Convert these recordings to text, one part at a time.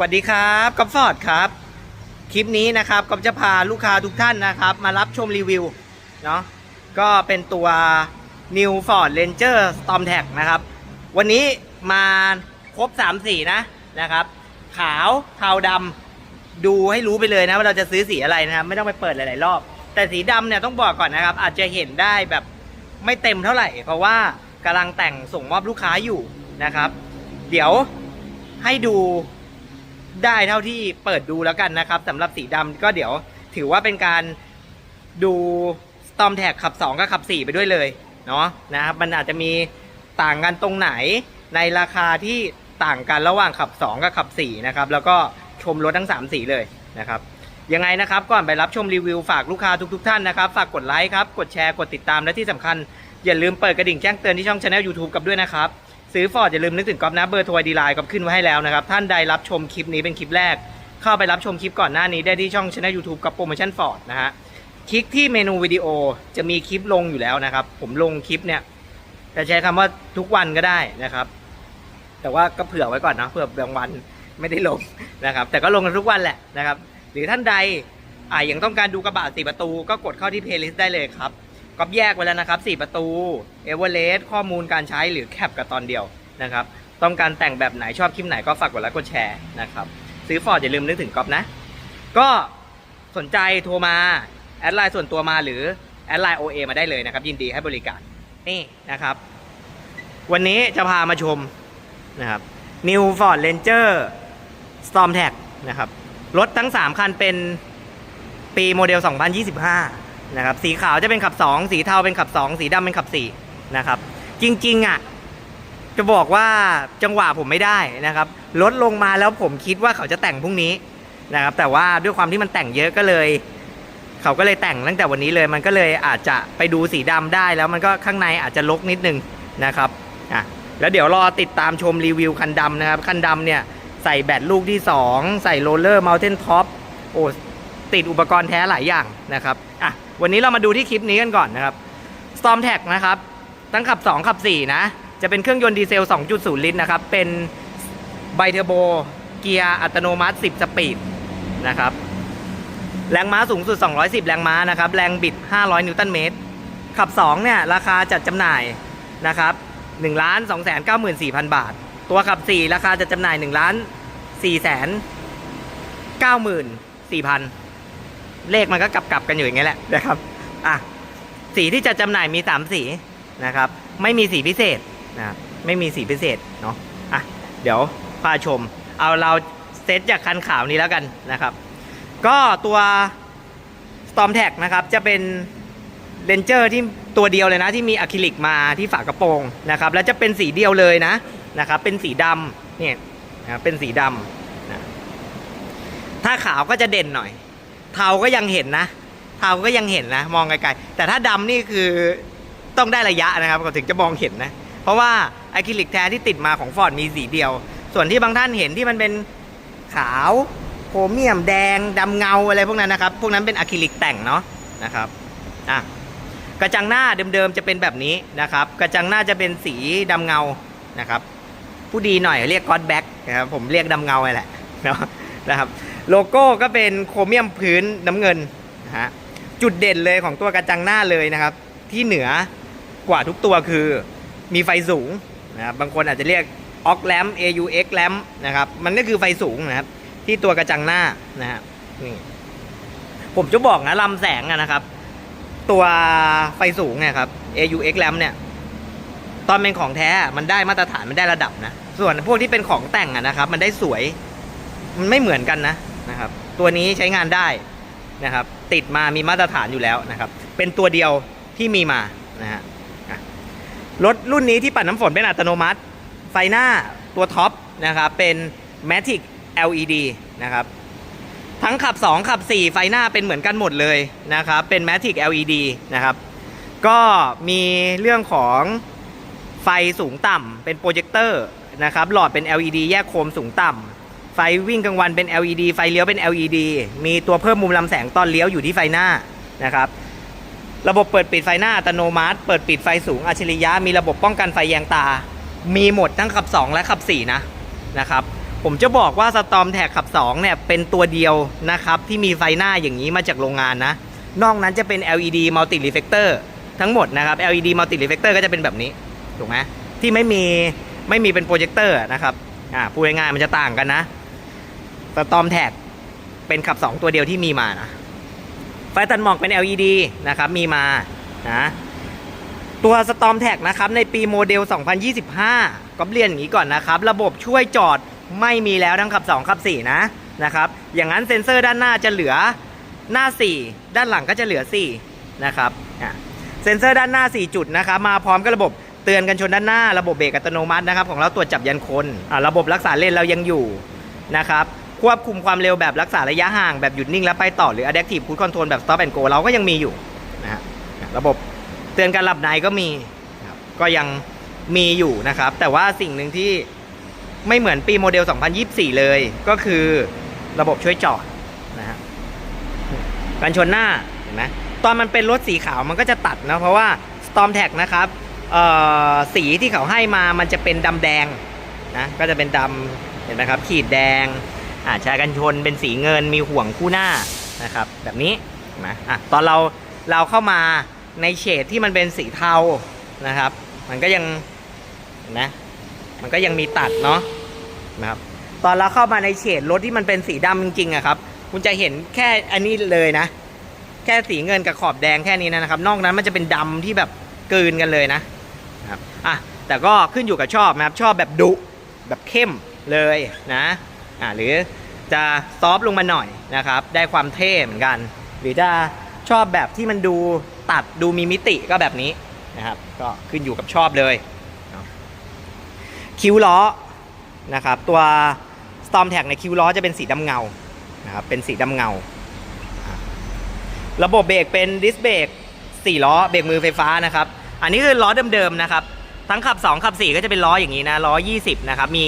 วัสดีครับก๊อฟฟอร์ดครับ คลิปนี้นะครับก๊อฟจะพาลูกค้าทุกท่านนะครับ มารับชมรีวิวเนาะก็เป็นตัว New Ford Ranger Storm Tag นะครับ วันนี้มาครบ 3 สีนะนะครับ ขาวเทาดำดูให้รู้ไปเลยนะว่าเราจะซื้อสีอะไรนะครับ ไม่ต้องไปเปิดหลาย ๆ รอบ แต่สีดำเนี่ยต้องบอกก่อนนะครับ อาจจะเห็นได้แบบไม่เต็มเท่าไหร่ เพราะว่ากำลังแต่งส่งมอบลูกค้าอยู่นะครับ เดี๋ยวให้ดู ได้เท่าที่เปิดดูแล้วกันนะครับสำหรับสีดำก็เดี๋ยวถือว่าเป็นการดู Storm Tag ขับ 2 กับขับ 4 ไปด้วยเลยเนาะนะครับมันอาจจะมีต่างกันตรงไหนในราคาที่ต่างกันระหว่างขับ 2 กับขับ 4 นะครับ แล้วก็ชมรถทั้ง 3 สีเลยนะครับยังไงนะครับก่อนไปรับชมรีวิวฝากลูกค้าทุกๆทท่านนะครับ ฝากกดไลค์ครับ กดแชร์กดติดตามและที่สำคัญ อย่าลืมเปิดกระดิ่งแจ้งเตือนที่ช่องช anel YouTube กับด้วยนะครับ ซื้อฟอร์ดอย่าลืมนึกถึงก๊อฟนะเบอร์โทรดีไลน์ก๊อฟขึ้นไว้ให้แล้วนะครับ ท่านใดรับชมคลิปนี้เป็นคลิปแรก เข้าไปรับชมคลิปก่อนหน้านี้ได้ที่ช่องช anel YouTube กับโปรโมชั่นฟอร์ดนะฮะคลิกที่เมนูวิดีโอจะมีคลิปลงอยู่แล้วนะครับ ผมลงคลิปเนี่ยจะใช้คำว่าทุกวันก็ได้นะครับ แต่ว่าก็เผื่อไว้ก่อนนะเผื่อบางวันไม่ได้ลงนะครับ แต่ก็ลงกันทุกวันแหละนะครับ หรือท่านใดอ่ายังต้องการดูกระบะสี่ประตู ก็กดเข้าที่เพลย์ลิสต์ได้เลยครับ ก็แยกไว้แล้วนะครับสี่ประตูเอเวอเรสต์ข้อมูลการใช้หรือแคปกับตอนเดียวนะครับ ต้องการแต่งแบบไหนชอบคลิปไหนก็ฝากกดไลค์กดแชร์นะครับ ซื้อฟอร์ดอย่าลืมนึกถึงก๊อฟนะ ก็สนใจโทรมาแอดไลน์ส่วนตัวมาหรือแอดไลน์ OA มาได้เลยนะครับ ยินดีให้บริการนี่นะครับ วันนี้จะพามาชมนะครับ New Ford Ranger Storm Tag นะครับ รถทั้ง 3 คันเป็นปีโมเดล 2025 นะครับสีขาวจะเป็นขับ 2 สีเทาเป็นขับ 2 สีดำเป็นขับ4นะครับจริงๆอะจะบอกว่าจังหวะผมไม่ได้นะครับรถลงมาแล้วผมคิดว่าเขาจะแต่งพรุ่งนี้นะครับแต่ว่าด้วยความที่มันแต่งเยอะก็เลย เขาก็เลยแต่งตั้งแต่วันนี้เลย มันก็เลยอาจจะไปดูสีดำได้แล้วมันก็ข้างในอาจจะลกนิดนึงนะครับอะแล้วเดี๋ยวรอติดตามชมรีวิวคันดำนะครับ คันดำเนี่ยใส่แบตลูกที่ 2 ใส่โรลเลอร์มัลเทนท็อปโอ้ ติดอุปกรณ์แท้หลายอย่างนะครับอะวันนี้เรามาดูที่คลิปนี้กันก่อนนะครับ Storm Tag นะครับ ตั้งขับ 2 ขับ 4 นะ จะเป็นเครื่องยนต์ดีเซล 2.0 ลิตรนะครับ เป็นไบเทอร์โบเกียร์อัตโนมัติ 10 สปีดนะครับ แรงม้าสูงสุด 210 แรงม้านะครับ แรงบิด 500 นิวตันเมตร ขับ 2 เนี่ย ราคาจัดจำหน่ายนะครับ1ล้าน2 9 4 0 0 0 บาท ตัวขับ 4 ราคาจัดจำหน่าย1ล้าน4 9 4 0 0 0 เลขมันก็กลับกลับๆกันอยู่อย่างเงี้ยแหละนะครับอะสีที่จะจำหน่ายมี 3 สีนะครับ ไม่มีสีพิเศษนะไม่มีสีพิเศษเนาะอะเดี๋ยวพาชม เอาเราเซตจากคันขาวนี้แล้วกันนะครับ ก็ตัว Storm Tag นะครับจะเป็นเลนเจอร์ที่ตัวเดียวเลยนะที่มีอะคริลิกมาที่ฝากระโปรงนะครับแล้วจะเป็นสีเดียวเลยนะนะครับเป็นสีดำเนี่ยนะเป็นสีดำนะถ้าขาวก็จะเด่นหน่อย เทาก็ยังเห็นนะ เทาก็ยังเห็นนะ มองไกลๆแต่ถ้าดำนี่คือต้องได้ระยะนะครับก็ถึงจะมองเห็นนะ เพราะว่าอะคริลิกแท้ที่ติดมาของฟอร์ดมีสีเดียว ส่วนที่บางท่านเห็นที่มันเป็นขาวโครเมียมแดงดำเงาอะไรพวกนั้นนะครับ พวกนั้นเป็นอะคริลิกแต่งเนาะนะครับอะกระจังหน้าเดิมๆจะเป็นแบบนี้นะครับ กระจังหน้าจะเป็นสีดำเงานะครับ ผู้ดีหน่อยเรียกก็อดแบ็กนะครับผมเรียกดำเงาไปแหละเนาะนะครับ โลโก้ก็เป็นโครเมียมพื้นน้ำเงินนะฮะจุดเด่นเลยของตัวกระจังหน้าเลยนะครับ ที่เหนือกว่าทุกตัวคือมีไฟสูงนะครับบางคนอาจจะเรียกออกแลม AUX แลมนะครับมันก็คือไฟสูงนะครับ ที่ตัวกระจังหน้านะฮะนี่ผมจะบอกนะลำแสงนะครับ ตัวไฟสูงเนี่ยครับ AUX แลมเนี่ยตอนเป็นของแท้มันได้มาตรฐานมันได้ระดับนะ ส่วนพวกที่เป็นของแต่งอะนะครับ มันได้สวย มันไม่เหมือนกันนะ นะครับ ตัวนี้ใช้งานได้นะครับ ติดมามีมาตรฐานอยู่แล้วนะครับ เป็นตัวเดียวที่มีมานะฮะรถรุ่นนี้ที่ปัดน้ำฝนเป็นอัตโนมัติ ไฟหน้าตัวท็อปนะครับ เป็น Matic LED นะครับ ทั้งขับ 2 ขับ 4 ไฟหน้าเป็นเหมือนกันหมดเลยนะครับ เป็น Matic LED นะครับ ก็มีเรื่องของไฟสูงต่ำเป็นโปรเจคเตอร์นะครับ หลอดเป็น LED แยกโคมสูงต่ำ ฟวิ่งกลางวันเป็น LED ไฟเลี้ยวเป็น LED มีตัวเพิ่มมุมลำแสงตอนเลี้ยวอยู่ที่ไฟหน้านะครับ ระบบเปิดปิดไฟหน้าอัตโนมัติ เปิดปิดไฟสูงอัจฉริยะ มีระบบป้องกันไฟแยงตา มีหมดทั้งขับ 2 และขับ 4 นะนะครับ ผมจะบอกว่า Storm t a g ขับ2เนี่ยเป็นตัวเดียวนะครับที่มีไฟหน้าอย่างนี้มาจากโรงงานนะ นอกนั้นจะเป็น LED multi reflector ทั้งหมดนะครับ LED multi reflector ก็จะเป็นแบบนี้ถูกไหมที่ไม่มีไม่มีเป็นโปรเจคเตอร์นะครับอ่าพูดง่ายๆมันจะต่างกันนะ Storm t a g เป็นขับ 2 ตัวเดียวที่มีมานะ ไฟตัดหมอกเป็น LED นะครับ มีมานะตัว Storm t a g นะครับ ในปีโมเดล 2025 ก็เรียนอย่างนี้ก่อนนะครับ ระบบช่วยจอดไม่มีแล้วทั้งขับ 2 ขับ 4 นะนะครับ อย่างนั้นเซ็นเซอร์ด้านหน้าจะเหลือหน้า 4 ด้านหลังก็จะเหลือ 4 นะครับเซ็นเซอร์ด้านหน้า 4 จุดนะครับ มาพร้อมกับระบบเตือนกันชนด้านหน้า ระบบเบรกอัตโนมัตินะครับ ของเราตรวจจับยันคน ระบบรักษาเลนเรายังอยู่นะครับ ควบคุมความเร็วแบบรักษาระยะห่างแบบหยุดนิ่งแล้วไปต่อหรือ adaptive cruise control แบบ stop and go เราก็ยังมีอยู่นะฮะระบบเตือนการหลับในก็มีก็ยังมีอยู่นะครับ แต่ว่าสิ่งหนึ่งที่ไม่เหมือนปีโมเดล 2024 เลย ก็คือระบบช่วยจอดนะฮะการชนหน้าเห็นไหมตอนมันเป็นรถสีขาวมันก็จะตัดนะเพราะว่า Storm Tag นะครับเอ่อสีที่เขาให้มามันจะเป็นดำแดงนะก็จะเป็นดำเห็นไหมครับ ขีดแดง อ่าชากันชนเป็นสีเงินมีห่วงคู่หน้านะครับ แบบนี้นไหมอะตอนเราเราเข้ามาในเฉดที่มันเป็นสีเทานะครับ มันก็ยังนไหมมันก็ยังมีตัดเนาะนะครับตอนเราเข้ามาในเฉดรถที่มันเป็นสีดำจริงๆอะครับ คุณจะเห็นแค่อันนี้เลยนะ แค่สีเงินกับขอบแดงแค่นี้นะครับ นอกนั้นมันจะเป็นดำที่แบบกลืนกันเลยนะนะครับอะแต่ก็ขึ้นอยู่กับชอบนะครับชอบแบบดุแบบเข้มเลยนะ อ่าหรือจะซอฟต์ลงมาหน่อยนะครับ ได้ความเท่เหมือนกัน หรือจะชอบแบบที่มันดูตัดดูมีมิติก็แบบนี้นะครับ ก็ขึ้นอยู่กับชอบเลย คิ้วล้อนะครับ ตัว Storm Tag ในคิ้วล้อจะเป็นสีดำเงานะครับเป็นสีดำเงา ระบบเบรกเป็นดิสเบรก4ล้อเบรกมือไฟฟ้านะครับ อันนี้คือล้อเดิมๆนะครับ ทั้งขับ 2 ขับ 4 ก็จะเป็นล้ออย่างนี้นะล้อ 20 นะครับ มี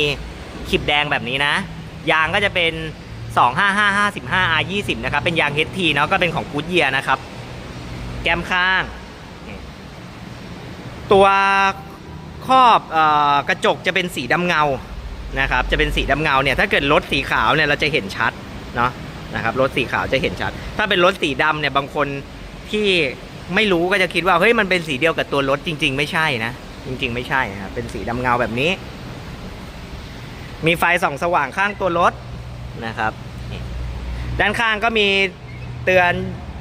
ขีบแดงแบบนี้นะ ยางก็จะเป็น 25555 R20 นะครับเป็นยาง HT เนาะก็เป็นของกูดเยียนะครับ แก้มข้าง ตัวครอบออกระจกจะเป็นสีดำเงานะครับจะเป็นสีดำเงาเนี่ยถ้าเกิดรถสีขาวเนี่ยเราจะเห็นชัดเนาะนะครับรถสีขาวจะเห็นชัด ถ้าเป็นรถสีดำเนี่ยบางคนที่ไม่รู้ก็จะคิดว่าเฮ้ยมันเป็นสีเดียวกับตัวรถจริง ๆ ไม่ใช่นะจริง ๆ ไม่ใช่นะครับเป็นสีดำเงาแบบนี้ มีไฟส่องสว่างข้างตัวรถนะครับ ด้านข้างก็มีเตือน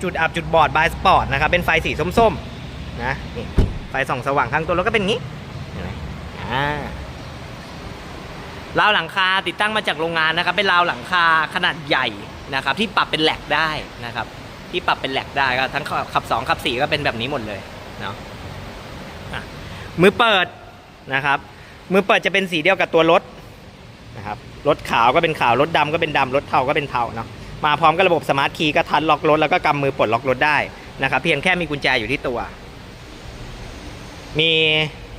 จุดอับจุดบอดบายสปอร์ตนะครับ เป็นไฟสีส้มๆนะนี่ไฟส่องสว่างข้างตัวรถก็เป็นงี้เห็นไหมอ่าราวหลังคาติดตั้งมาจากโรงงานนะครับ เป็นราวหลังคาขนาดใหญ่นะครับ ที่ปรับเป็นแหลกได้นะครับ ที่ปรับเป็นแหลกได้ก็ทั้งขับ2ขับ4ก็เป็นแบบนี้หมดเลยเนาะมือเปิดนะครับ มือเปิดจะเป็นสีเดียวกับตัวรถ นะครับรถขาวก็เป็นขาวรถดำก็เป็นดำรถเทาก็เป็นเทาเนาะมาพร้อมกับระบบสมาร์ทคีย์ก็ทันล็อกรถแล้วก็กำมือปลดล็อกรถได้นะครับ เพียงแค่มีกุญแจอยู่ที่ตัว มี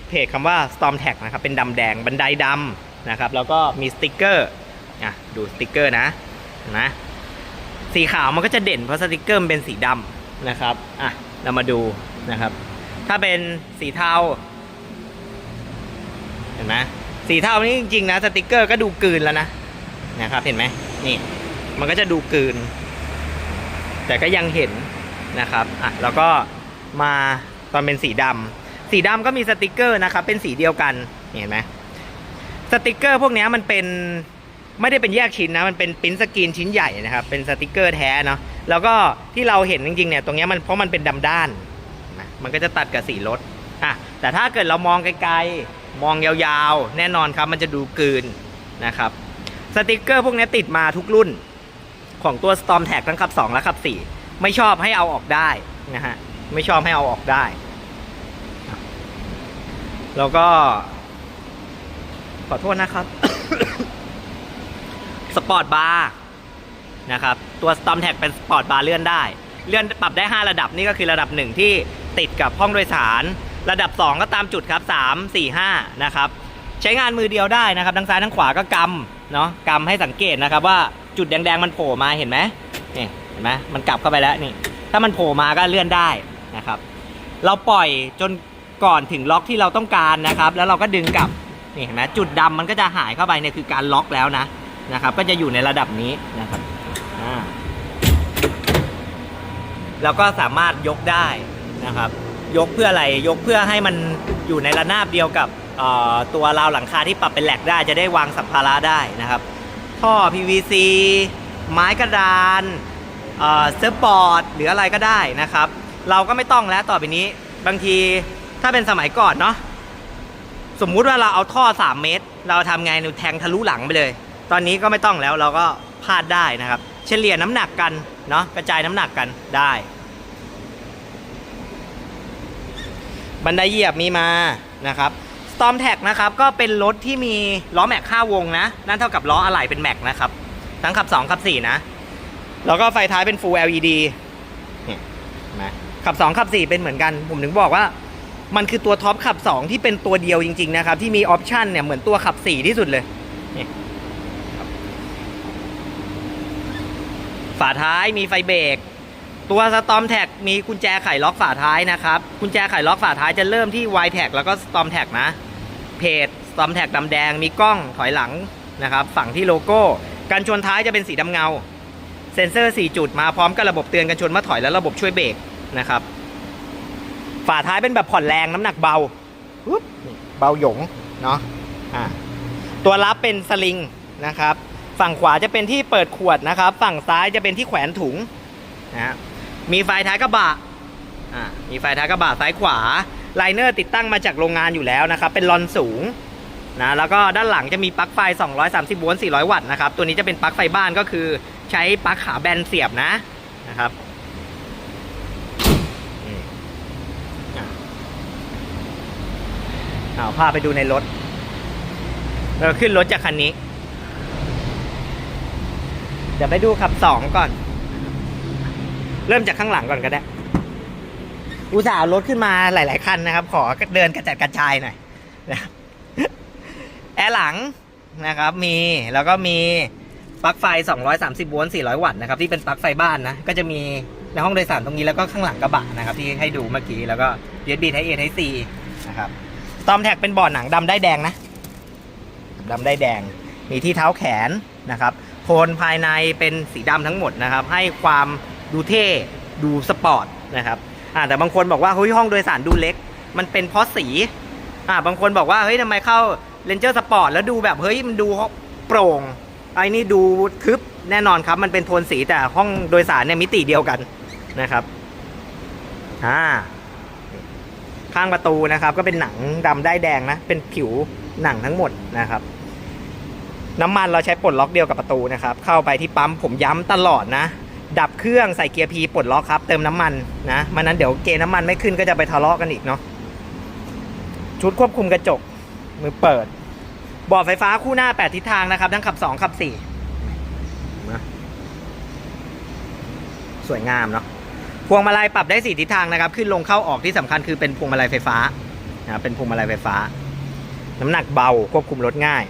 เพจคำว่า Storm Tag นะครับ เป็นดำแดงบันไดดำนะครับ แล้วก็มีสติกเกอร์อะดูสติกเกอร์นะนะสีขาวมันก็จะเด่นเพราะสติกเกอร์มันเป็นสีดำนะครับอะเรามาดูนะครับ ถ้าเป็นสีเทาเห็นไหม สีเทานี่จริงๆนะสติกเกอร์ก็ดูกลืนแล้วนะนะครับเห็นไหมนี่ มันก็จะดูกลืน แต่ก็ยังเห็นนะครับอะแล้วก็มาตอนเป็นสีดำสีดำก็มีสติกเกอร์นะครับเป็นสีเดียวกันเห็นไหมสติกเกอร์พวกนี้มันเป็นไม่ได้เป็นแยกชิ้นนะ มันเป็นปิ้นสกรีนชิ้นใหญ่นะครับ เป็นสติกเกอร์แท้เนาะแล้วก็ที่เราเห็นจริงๆเนี่ยตรงนี้มันเพราะมันเป็นดำด้านนะมันก็จะตัดกับสีรถอะแต่ถ้าเกิดเรามองไกลๆ มองยาวๆ แน่นอนครับมันจะดูกืนนะครับสติกเกอร์พวกนี้ติดมาทุกรุ่นของตัว Storm Tag ทั้งขับ 2 และขับ 4 ไม่ชอบให้เอาออกได้นะฮะไม่ชอบให้เอาออกได้ แล้วก็ ขอโทษนะครับสปอร์ตบาร์นะครับตัว Storm Tag เป็นสปอร์ตบาร์เลื่อนได้ เลื่อนปรับได้ 5 ระดับนี่ก็คือระดับ1ที่ติดกับห้องโดยสาร ระดับ 2 ก็ตามจุดครับ 3 4 5 นะครับ ใช้งานมือเดียวได้นะครับทั้งซ้ายทั้งขวาก็กำเนาะกำให้สังเกตนะครับว่าจุดแดงๆมันโผล่มาเห็นไหมนี่เห็นไหมมันกลับเข้าไปแล้วนี่ ถ้ามันโผล่มาก็เลื่อนได้นะครับ เราปล่อยจนก่อนถึงล็อกที่เราต้องการนะครับ แล้วเราก็ดึงกลับนี่เห็นไหมจุดดำมันก็จะหายเข้าไปเนี่ยคือการล็อกแล้วนะนะครับ ก็จะอยู่ในระดับนี้นะครับอ่าแล้วก็สามารถยกได้นะครับ ยกเพื่ออะไรยกเพื่อให้มันอยู่ในระนาบเดียวกับตัวราวหลังคาที่ปรับเป็นแหลกได้จะได้วางสัมภาระได้นะครับ ท่อ PVC ไม้กระดานเอ่อเซิร์ฟบอร์ดหรืออะไรก็ได้นะครับ เราก็ไม่ต้องแล้วต่อไปนี้บางทีถ้าเป็นสมัยก่อนเนาะสมมุติว่าเราเอาท่อ 3 เมตร เราทำไงหนูแทงทะลุหลังไปเลย ตอนนี้ก็ไม่ต้องแล้วเราก็พาดได้นะครับ เฉลี่ยน้ำหนักกันเนาะกระจายน้ำหนักกันได้ บันไดเหยียบมีมานะครับ Storm t a g นะครับก็เป็นรถที่มีล้อแม็ก5วงนะ นั่นเท่ากับล้ออะไหล่เป็นแม็กนะครับ ทั้งขับ 2 ขับ 4 นะ แล้วก็ไฟท้ายเป็น Full LED เนี่ยนไหมขับ 2 ขับ 4 เป็นเหมือนกัน ผมถึงบอกว่า มันคือตัวท็อปขับ 2 ที่เป็นตัวเดียวจริง ๆ นะครับ ที่มีออปชันเนี่ยเหมือนตัวขับ 4 ที่สุดเลยนี่ครับฝาท้ายมีไฟเบรก ตัว Storm t a g มีกุญแจไขล็อกฝาท้ายนะครับ กุญแจไขล็อกฝาท้ายจะเริ่มที่ Y t a g แล้วก็ Storm t a g นะ เพจ Storm t a g ดำแดงมีกล้องถอยหลังนะครับฝั่งที่โลโก้กันชนท้ายจะเป็นสีดำเงา เซ็นเซอร์ 4 จุดมาพร้อมกับระบบเตือนกันชนเมาถอยและระบบช่วยเบรกนะครับ ฝาท้ายเป็นแบบผ่อนแรงน้ำหนักเบาปุ๊บเบาหยงเนาะอ่าตัวรับเป็นสลิงนะครับ ฝั่งขวาจะเป็นที่เปิดขวดนะครับ ฝั่งซ้ายจะเป็นที่แขวนถุงนะฮะ มีไฟท้ายกระบะอ่ามีไฟท้ายกระบะซ้ายขวาไลเนอร์ติดตั้งมาจากโรงงานอยู่แล้วนะครับ เป็นลอนสูงนะแล้วก็ด้านหลังจะมีปลั๊กไฟ 230โวลต์400 วัตต์นะครับ ตัวนี้จะเป็นปลั๊กไฟบ้านก็คือใช้ปลั๊กขาแบนเสียบนะนะครับอืมอะเอาพาไปดูในรถเราขึ้นรถจากคันนี้ เดี๋ยวไปดูขับสองก่อน เริ่มจากข้างหลังก่อนก็ได้ อุตส่าห์รถขึ้นมาหลาย ๆ คันนะครับ ขอเดินกระจัดกระจายหน่อยนะครับแอร์หลังนะครับมีแล้วก็มีปลั๊กไฟ 230โวลต์400 วัตต์นะครับที่เป็นปลั๊กไฟบ้านนะก็จะมีในห้องโดยสารตรงนี้แล้วก็ข้างหลังกระบะนะครับที่ให้ดูเมื่อกี้แล้วก็ USB Type A Type C นะครับตอมแท็กเป็นบอร์ดหนังดำได้แดงนะดำได้แดง มีที่เท้าแขนนะครับโทนภายในเป็นสีดำทั้งหมดนะครับ ให้ความ ดูเท่ดูสปอร์ตนะครับอ่าแต่บางคนบอกว่าเฮ้ยห้องโดยสารดูเล็ก มันเป็นเพราะสีอ่าบางคนบอกว่าเฮ้ยทำไมเข้าเ a นเจอร์สปอร์ตแล้วดูแบบเฮ้ยมันดูโปร่งไอ้นี่ดูทึบแน่นอนครับ มันเป็นโทนสีแต่ห้องโดยสารเนี่ยมิติเดียวกันนะครับอ่าข้างประตูนะครับ ก็เป็นหนังดำได้แดงนะ เป็นผิวหนังทั้งหมดนะครับ น้ำมันเราใช้ปลดล็อกเดียวกับประตูนะครับ เข้าไปที่ปั๊มผมย้ำตลอดนะ ดับเครื่องใส่เกียร์พีปลดล็อกครับ เติมน้ำมันนะมันนั้นเดี๋ยวเกณฑ์น้ำมันไม่ขึ้นก็จะไปทะเลาะกันอีกเนาะชุดควบคุมกระจกมือเปิดบอร์ดไฟฟ้าคู่หน้า 8 ทิศทางนะครับ ทั้งขับ 2 ขับ4นะสวยงามเนาะพวงมาลัยปรับได้ 4 ทิศทางนะครับ ขึ้นลงเข้าออกที่สำคัญคือเป็นพวงมาลัยไฟฟ้านะเป็นพวงมาลัยไฟฟ้า น้ำหนักเบาควบคุมรถง่าย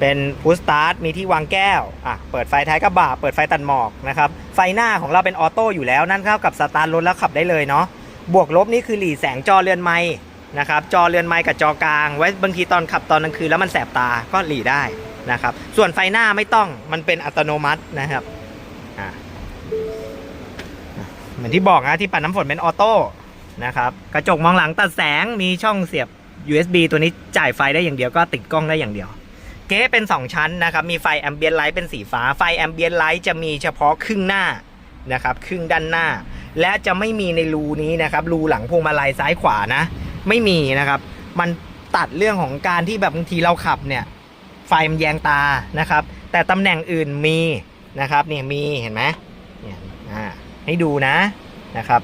เป็นพุชสตาร์ทมีที่วางแก้วอะเปิดไฟท้ายกระบะเปิดไฟตัดหมอกนะครับ ไฟหน้าของเราเป็นออโต้อยู่แล้วนั่นเท่ากับสตาร์ทรถแล้วขับได้เลยเนาะบวกลบนี่คือหลีแสงจอเรือนไม้นะครับจอเรือนไม้กับจอกลาง ไว้บางทีตอนขับตอนกลางคืนแล้วมันแสบตาก็หลีได้นะครับส่วนไฟหน้าไม่ต้องมันเป็นอัตโนมัตินะครับอะเหมือนที่บอกนะที่ปัดน้ำฝนเป็นออโต้นะครับกระจกมองหลังตัดแสงมีช่องเสียบ USB ตัวนี้จ่ายไฟได้อย่างเดียวก็ติดกล้องได้อย่างเดียว เก๊เป็น 2 ชั้นนะครับ มีไฟแอมเบียนไลท์เป็นสีฟ้า ไฟแอมเบียนไลท์จะมีเฉพาะครึ่งหน้านะครับ ครึ่งด้านหน้า และจะไม่มีในรูนี้นะครับ รูหลังพวงมาลัยซ้ายขวานะ ไม่มีนะครับ มันตัดเรื่องของการที่แบบบางทีเราขับเนี่ย ไฟมันแยงตานะครับ แต่ตำแหน่งอื่นมีนะครับเนี่ยมีเห็นไหมเนี่ยอ่าให้ดูนะนะครับ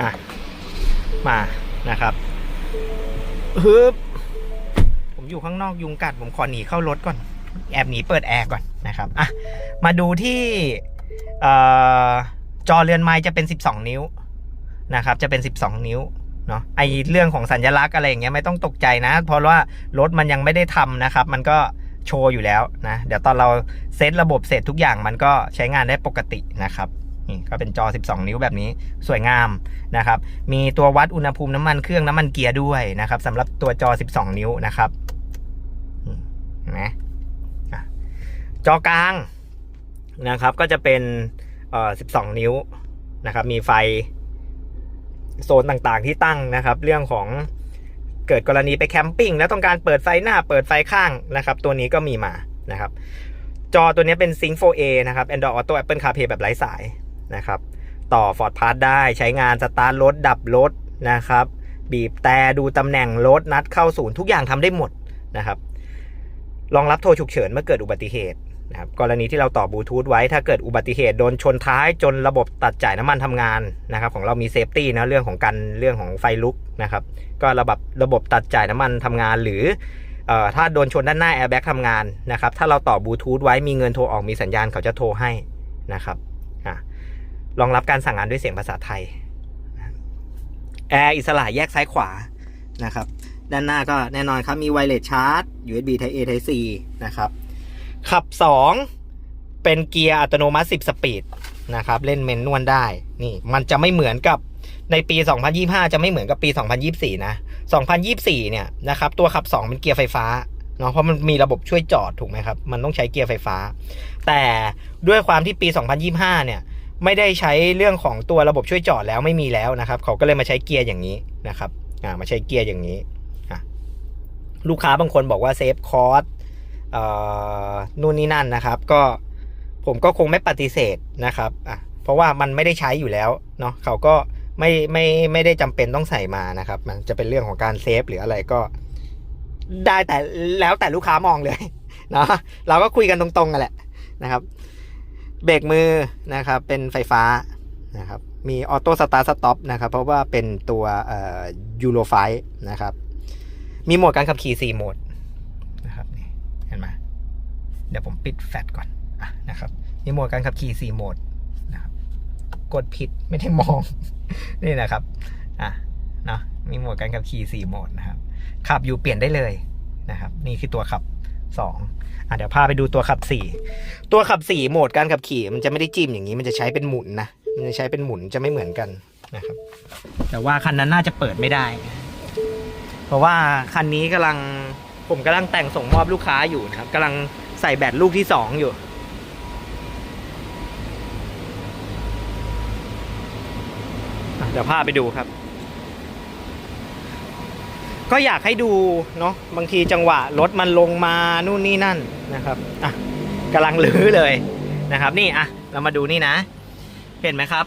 อะมานะครับฮึบ อยู่ข้างนอกยุงกัดผมขอหนีเข้ารถก่อน แอบหนีเปิดแอร์ก่อนนะครับอะมาดูที่จอเรือนไม้จะเป็น 12 นิ้วนะครับ จะเป็น 12 นิ้วเนาะไอเรื่องของสัญลักษณ์อะไรอย่างเงี้ยไม่ต้องตกใจนะ เพราะว่ารถมันยังไม่ได้ทำนะครับ มันก็โชว์อยู่แล้วนะ เดี๋ยวตอนเราเซตระบบเสร็จทุกอย่างมันก็ใช้งานได้ปกตินะครับนี่ก็เป็นจอ 12 นิ้วแบบนี้สวยงามนะครับ มีตัววัดอุณหภูมิน้ำมันเครื่องน้ำมันเกียร์ด้วยนะครับสำหรับตัวจอ 12 นิ้วนะครับ นะจอกลางนะครับก็จะเป็นเอ่อ12 นิ้วนะครับ มีไฟโซนต่างๆที่ตั้งนะครับ เรื่องของเกิดกรณีไปแคมปิ้งแล้วต้องการเปิดไฟหน้าเปิดไฟข้างนะครับ ตัวนี้ก็มีมานะครับ จอตัวนี้เป็น Sync 4A นะครับ Android Auto Apple CarPlay แบบไร้สายนะครับ ต่อ Ford Pass ได้ใช้งานสตาร์ทรถดับรถนะครับ บีบแต่ดูตำแหน่งรถนัดเข้าศูนย์ทุกอย่างทำได้หมดนะครับ รองรับโทรฉุกเฉินเมื่อเกิดอุบัติเหตุนะครับกรณีที่เราต่อบลูทูธไว้ถ้าเกิดอุบัติเหตุโดนชนท้ายจนระบบตัดจ่ายน้ำมันทำงานนะครับ ของเรามีเซฟตี้นะเรื่องของกันเรื่องของไฟลุกนะครับ ก็ระบบระบบตัดจ่ายน้ำมันทำงาน หรือเอ่อถ้าโดนชนด้านหน้าแอร์แบ็กทำงานนะครับ ถ้าเราต่อบลูทูธไว้มีเงินโทรออกมีสัญญาณเขาจะโทรให้นะครับอะรองรับการสั่งงานด้วยเสียงภาษาไทยแอร์อิสระแยกซ้ายขวานะครับ ด้านหน้าก็แน่นอนครับ มีไวเลสชาร์จ USB Type A Type C นะครับ ขับ 2 เป็นเกียร์อัตโนมัติ 10 สปีดนะครับ เล่นเมนนวลได้ นี่ มันจะไม่เหมือนกับในปี 2025 จะไม่เหมือนกับปี 2024 นะ 2024 เนี่ยนะครับตัวขับ 2 เป็นเกียร์ไฟฟ้าเนาะเพราะมันมีระบบช่วยจอดถูกไหมครับ มันต้องใช้เกียร์ไฟฟ้า แต่ด้วยความที่ปี 2025 เนี่ยไม่ได้ใช้เรื่องของตัวระบบช่วยจอดแล้วไม่มีแล้วนะครับ เขาก็เลยมาใช้เกียร์อย่างนี้นะครับอ่ามาใช้เกียร์อย่างนี้ ลูกค้าบางคนบอกว่าเซฟคอร์สเอ่อนู่นนี่นั่นนะครับ ก็ผมก็คงไม่ปฏิเสธนะครับอะเพราะว่ามันไม่ได้ใช้อยู่แล้วเนาะเขาก็ไม่ไม่ไม่ได้จำเป็นต้องใส่มานะครับ มันจะเป็นเรื่องของการเซฟหรืออะไรก็ได้แต่แล้วแต่ลูกค้ามองเลยเนาะเราก็คุยกันตรงๆกันแหละนะครับ เบรกมือนะครับ เป็นไฟฟ้านะครับ มีออโต้สตาร์ทสต็อปนะครับ เพราะว่าเป็นตัวยูโรไฟนะครับ มีโหมดการขับขี่4โหมดนะครับนี่เห็นไหมเดี๋ยวผมปิดแฟลชก่อนอะนะครับมีโหมดการขับขี่4โหมดนะครับกดผิดไม่ได้มอง นี่นะครับอะเนาะมีโหมดการขับขี่4โหมดนะครับขับอยู่เปลี่ยนได้เลยนะครับ นี่คือตัวขับ2อะเดี๋ยวพาไปดูตัวขับ 4 ตัวขับ 4 โหมดการขับขี่ มันจะไม่ได้จิ้มอย่างนี้ มันจะใช้เป็นหมุนนะ มันจะใช้เป็นหมุนจะไม่เหมือนกันนะครับ แต่ว่าคันนั้นน่าจะเปิดไม่ได้ เพราะว่าคันนี้กำลังผมกำลังแต่งส่งมอบลูกค้าอยู่นะครับกำลังใส่แบตลูกที่สองอยู่ เดี๋ยวพาไปดูครับ ก็อยากให้ดูเนาะบางทีจังหวะรถมันลงมานู่นนี่นั่นนะครับอะกำลังลื้อเลยนะครับ นี่อะเรามาดูนี่นะ เห็นไหมครับ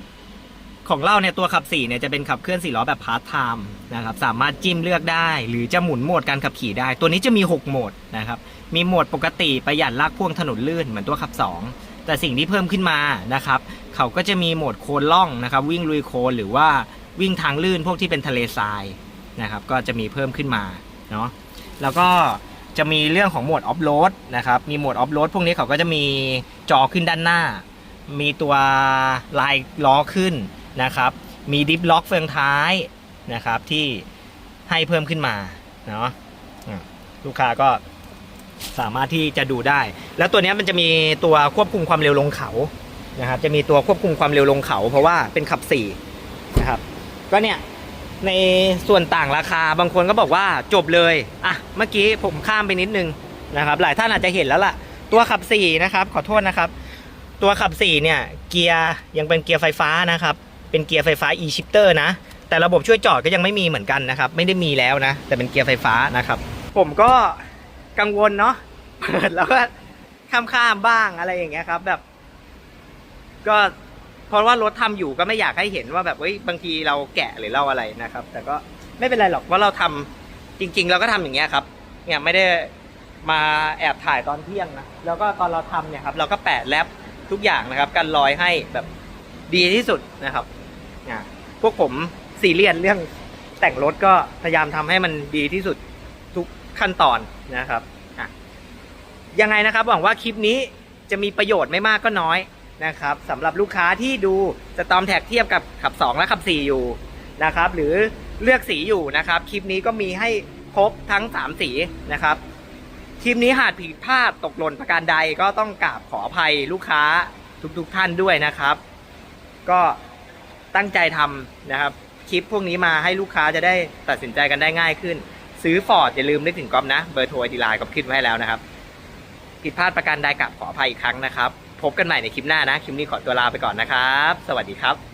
ของเราเนี่ยตัวขับ4เนี่ยจะเป็นขับเคลื่อนสี่ล้อแบบพาร์ทไทม์นะครับสามารถจิ้มเลือกได้ หรือจะหมุนโหมดการขับขี่ได้ ตัวนี้จะมี 6 โหมดนะครับมีโหมดปกติประหยัดลากพ่วงถนนลื่นเหมือนตัวขับ 2 แต่สิ่งที่เพิ่มขึ้นมานะครับเขาก็จะมีโหมดโคลนล่องนะครับวิ่งลุยโคลนหรือว่าวิ่งทางลื่นพวกที่เป็นทะเลทรายนะครับก็จะมีเพิ่มขึ้นมาเนาะแล้วก็จะมีเรื่องของโหมดออฟโรดนะครับมีโหมดออฟโรดพวกนี้เขาก็จะมีจอขึ้นด้านหน้า มีตัวลายล้อขึ้น นะครับ มีดิฟล็อกเฟืองท้ายนะครับที่ให้เพิ่มขึ้นมาเนาะลูกค้าก็สามารถที่จะดูได้ แล้วตัวนี้มันจะมีตัวควบคุมความเร็วลงเขานะครับจะมีตัวควบคุมความเร็วลงเขา เพราะว่าเป็นขับ4นะครับก็เนี่ยในส่วนต่างราคาบางคนก็บอกว่าจบเลยอะเมื่อกี้ผมข้ามไปนิดนึงนะครับ หลายท่านอาจจะเห็นแล้วล่ะ ตัวขับ4นะครับขอโทษนะครับ ตัวขับ4เนี่ยเกียร์ยังเป็นเกียร์ไฟฟ้านะครับ เป็นเกียร์ไฟฟ้า e-shifter นะ แต่ระบบช่วยจอดก็ยังไม่มีเหมือนกันนะครับ ไม่ได้มีแล้วนะ แต่เป็นเกียร์ไฟฟ้านะครับ ผมก็กังวลเนาะเปิดแล้วก็ข้ามๆบ้างอะไรอย่างเงี้ยครับ แบบ ก็เพราะว่ารถทำอยู่ก็ไม่อยากให้เห็นว่าแบบเฮ้ยบางทีเราแกะหรือเราอะไรนะครับ แต่ก็ไม่เป็นไรหรอกว่าเราทำจริง ๆ เราก็ทำอย่างเงี้ยครับ เนี่ยไม่ได้มาแอบถ่ายตอนเที่ยงนะแล้วก็ตอนเราทำเนี่ยครับ เราก็แปะแรปทุกอย่างนะครับ กันรอยให้แบบดีที่สุดนะครับ พวกผมซีเรียสเรื่องแต่งรถก็พยายามทำให้มันดีที่สุดทุกขั้นตอนนะครับอะยังไงนะครับหวังว่าคลิปนี้จะมีประโยชน์ไม่มากก็น้อยนะครับสำหรับลูกค้าที่ดูสตอมแท็กเทียบกับขับ 2 และขับ 4 อยู่นะครับ หรือเลือกสีอยู่นะครับ คลิปนี้ก็มีให้ครบทั้ง 3 สีนะครับ คลิปนี้หากผิดพลาดตกหล่นประการใดก็ต้องกราบขออภัยลูกค้าทุกๆทท่านด้วยนะครับ ก็ ตั้งใจทำนะครับ คลิปพวกนี้มาให้ลูกค้าจะได้ตัดสินใจกันได้ง่ายขึ้น ซื้อฟอร์ดอย่าลืมนึกถึงก๊อฟนะ เบอร์โทรดีไลน์ก๊อฟขึ้นไว้ให้แล้วนะครับ ผิดพลาดประการใดกับขออภัยอีกครั้งนะครับ พบกันใหม่ในคลิปหน้านะ คลิปนี้ขอตัวลาไปก่อนนะครับ สวัสดีครับ